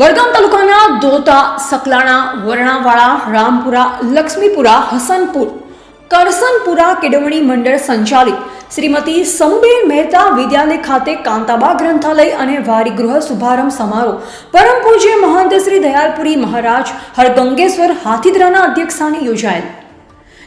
વડગામ તાલુકાના ધોતા, સકલાણા, વરણાવાળા, રામપુરા, લક્ષ્મીપુરા, હસનપુર, કરસનપુરા કેળવણી મંડળ સંચાલિત શ્રીમતી સમુબેન મહેતા વિદ્યાલય ખાતે કાંતાબા ગ્રંથાલય અને વારીગૃહ શુભારંભ સમારોહ. પરમ પૂજ્ય મહંત શ્રી દયાલપુરી મહારાજ હરગંગેશ્વર હાથીદરાના અધ્યક્ષસ્થાને યોજાયેલ.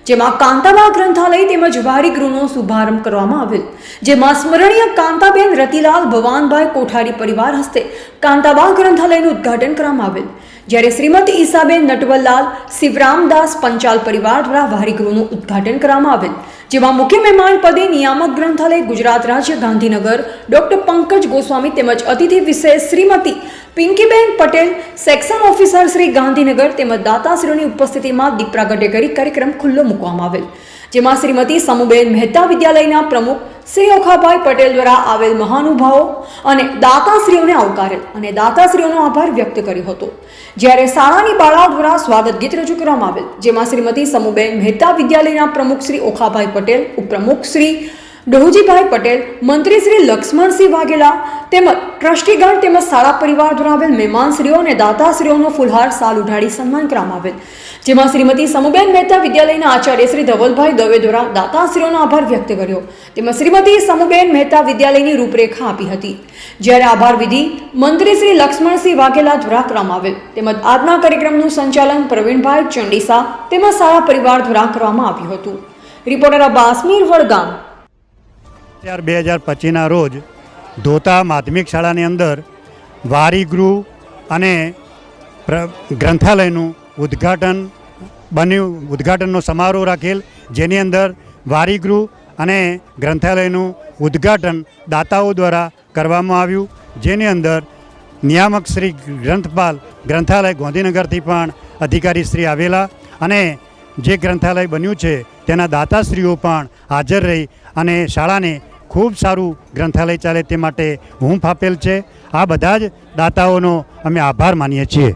જેમાં કાંતાબા ગ્રંથાલય તેમજ વારીગૃહનો શુભારંભ કરવામાં આવેલ. જેમાં સ્મરણીય કાંતાબેન રતિલાલ ભવાનભાઈ કોઠારી પરિવાર હસ્તે કાંતાબા ગ્રંથાલયનું ઉદ્ઘાટન કરવામાં આવેલ. જ્યારે શ્રીમતી ઈસાબેન નટવરલાલ, શિવરામદાસ પંચાલ પરિવાર દ્વારા વારીગૃહનું ઉદ્ઘાટન કરવામાં આવેલ. જેમાં મુખ્ય મહેમાન પદે નિયામક ગ્રંથાલય ગુજરાત રાજ્ય ગાંધીનગર ડોક્ટર પંકજ ગોસ્વામી તેમજ અતિથિ વિશેષ શ્રીમતી પિંકીબેન પટેલ, સેક્શન ઓફિસર શ્રી ગાંધીનગર તેમજ દાતાશ્રીઓની ઉપસ્થિતિમાં દીપ પ્રાગટ્ય કરી કાર્યક્રમ ખુલ્લો મૂકવામાં આવેલ, જેમાં શ્રીમતી સમુબેન મહેતા વિદ્યાલયના પ્રમુખ શ્રી ઓખાભાઈ પટેલ દ્વારા આવેલ મહાનુભાવો અને દાતાશ્રીઓને આવકારેલ અને દાતાશ્રીઓનો આભાર વ્યક્ત કર્યો હતો. જ્યારે શાળાની બાળાઓ દ્વારા સ્વાગત ગીત રજૂ કરવામાં આવેલ, જેમાં શ્રીમતી સમુબેન મહેતા વિદ્યાલયના પ્રમુખ શ્રી ઓખાભાઈ પટેલ, ઉપપ્રમુખ શ્રી ડોહજીભાઈ પટેલ મંત્રી શ્રી લક્ષ્મણસિંહ વાઘેલા તેમજ ટ્રસ્ટીગણ તેમજ શાળા પરિવાર દ્વારા આવેલ મહેમાનશ્રીઓ અને દાતાશ્રીઓનો ફુલહાર સાલ ઉઢાડી સન્માન કરવામાં આવેલ. જેમાં શ્રીમતી સમુબેન મહેતા વિદ્યાલયના આચાર્ય શ્રી ધવલભાઈ દવે દ્વારા દાતાશ્રીઓનો આભાર વ્યક્ત કર્યો. તેમજ શ્રીમતી સમુબેન મહેતા વિદ્યાલયની રૂપરેખા આપી હતી. જ્યારે આભાર વિધિ મંત્રી શ્રી લક્ષ્મણસિંહ વાઘેલા દ્વારા કરવામાં આવેલ. તેમજ આજના કાર્યક્રમનું સંચાલન પ્રવીણભાઈ ચંડીસા તેમજ શાળા પરિવાર દ્વારા કરવામાં આવ્યું હતું. રિપોર્ટર અબ્બાસ મીર વડગામ. ચાર બે હજાર પચીસના રોજ ધોતા માધ્યમિક શાળાની અંદર વારીગૃહ અને ગ્રંથાલયનું ઉદ્ઘાટન બન્યું. ઉદ્ઘાટનનો સમારોહ રાખેલ. જેની અંદર વારીગૃહ અને ગ્રંથાલયનું ઉદ્ઘાટન દાતાઓ દ્વારા કરવામાં આવ્યું. જેની અંદર નિયામક શ્રી ગ્રંથપાલ ગ્રંથાલય ગાંધીનગરથી પણ અધિકારી શ્રી આવેલા અને જે ગ્રંથાલય બન્યું છે, તેના દાતાશ્રીઓ પણ હાજર રહી અને શાળાને ખૂબ સારું ગ્રંથાલય ચાલે તે માટે હું ફાપેલ છે. આ બધા જ દાતાઓનો અમે આભાર માનીએ છીએ.